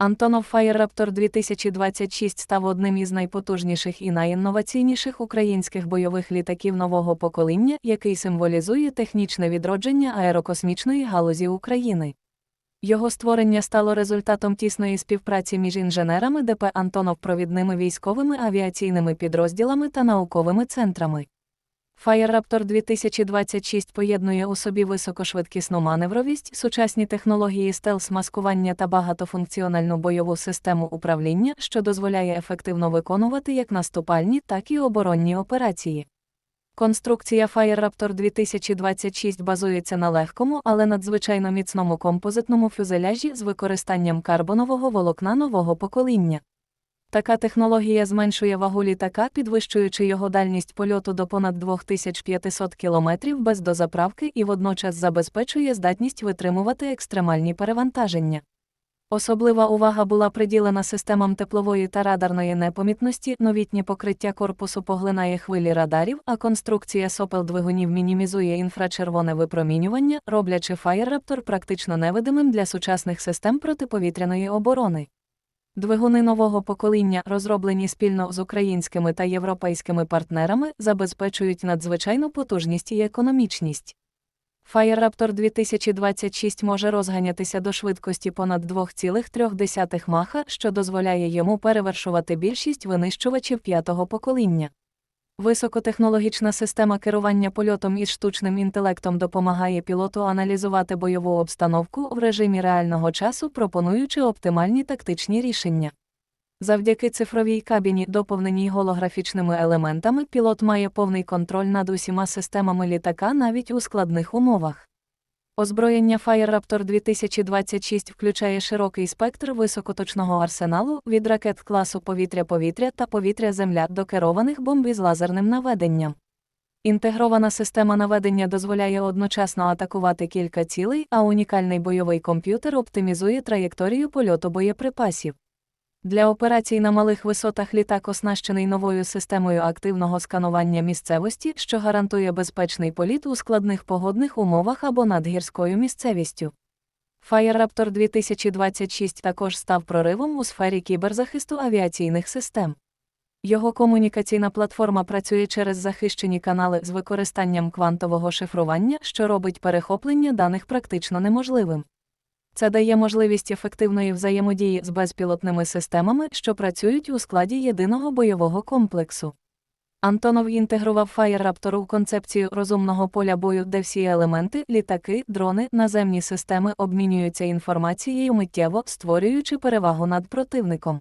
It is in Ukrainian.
Антонов Fire 2026 став одним із найпотужніших і найінноваційніших українських бойових літаків нового покоління, який символізує технічне відродження аерокосмічної галузі України. Його створення стало результатом тісної співпраці між інженерами ДП Антонов провідними військовими авіаційними підрозділами та науковими центрами. Raptor 2026 поєднує у собі високошвидкісну маневровість, сучасні технології стелс-маскування та багатофункціональну бойову систему управління, що дозволяє ефективно виконувати як наступальні, так і оборонні операції. Конструкція Fire Raptor 2026 базується на легкому, але надзвичайно міцному композитному фюзеляжі з використанням карбонового волокна нового покоління. Така технологія зменшує вагу літака, підвищуючи його дальність польоту до понад 2500 км без дозаправки і водночас забезпечує здатність витримувати екстремальні перевантаження. Особлива увага була приділена системам теплової та радарної непомітності, новітнє покриття корпусу поглинає хвилі радарів, а конструкція сопел двигунів мінімізує інфрачервоне випромінювання, роблячи Fire Raptor практично невидимим для сучасних систем протиповітряної оборони. Двигуни нового покоління, розроблені спільно з українськими та європейськими партнерами, забезпечують надзвичайну потужність і економічність. Fire Raptor 2026 може розганятися до швидкості понад 2,3 маха, що дозволяє йому перевершувати більшість винищувачів п'ятого покоління. Високотехнологічна система керування польотом із штучним інтелектом допомагає пілоту аналізувати бойову обстановку в режимі реального часу, пропонуючи оптимальні тактичні рішення. Завдяки цифровій кабіні, доповненій голографічними елементами, пілот має повний контроль над усіма системами літака навіть у складних умовах. Озброєння Fire Raptor 2026 включає широкий спектр високоточного арсеналу від ракет класу повітря-повітря та повітря-земля до керованих бомб із лазерним наведенням. Інтегрована система наведення дозволяє одночасно атакувати кілька цілей, а унікальний бойовий комп'ютер оптимізує траєкторію польоту боєприпасів. Для операцій на малих висотах літак оснащений новою системою активного сканування місцевості, що гарантує безпечний політ у складних погодних умовах або над гірською місцевістю. Fire Raptor 2026 також став проривом у сфері кіберзахисту авіаційних систем. Його комунікаційна платформа працює через захищені канали з використанням квантового шифрування, що робить перехоплення даних практично неможливим. Це дає можливість ефективної взаємодії з безпілотними системами, що працюють у складі єдиного бойового комплексу. Антонов інтегрував Fire у концепцію розумного поля бою, де всі елементи, літаки, дрони, наземні системи обмінюються інформацією миттєво, створюючи перевагу над противником.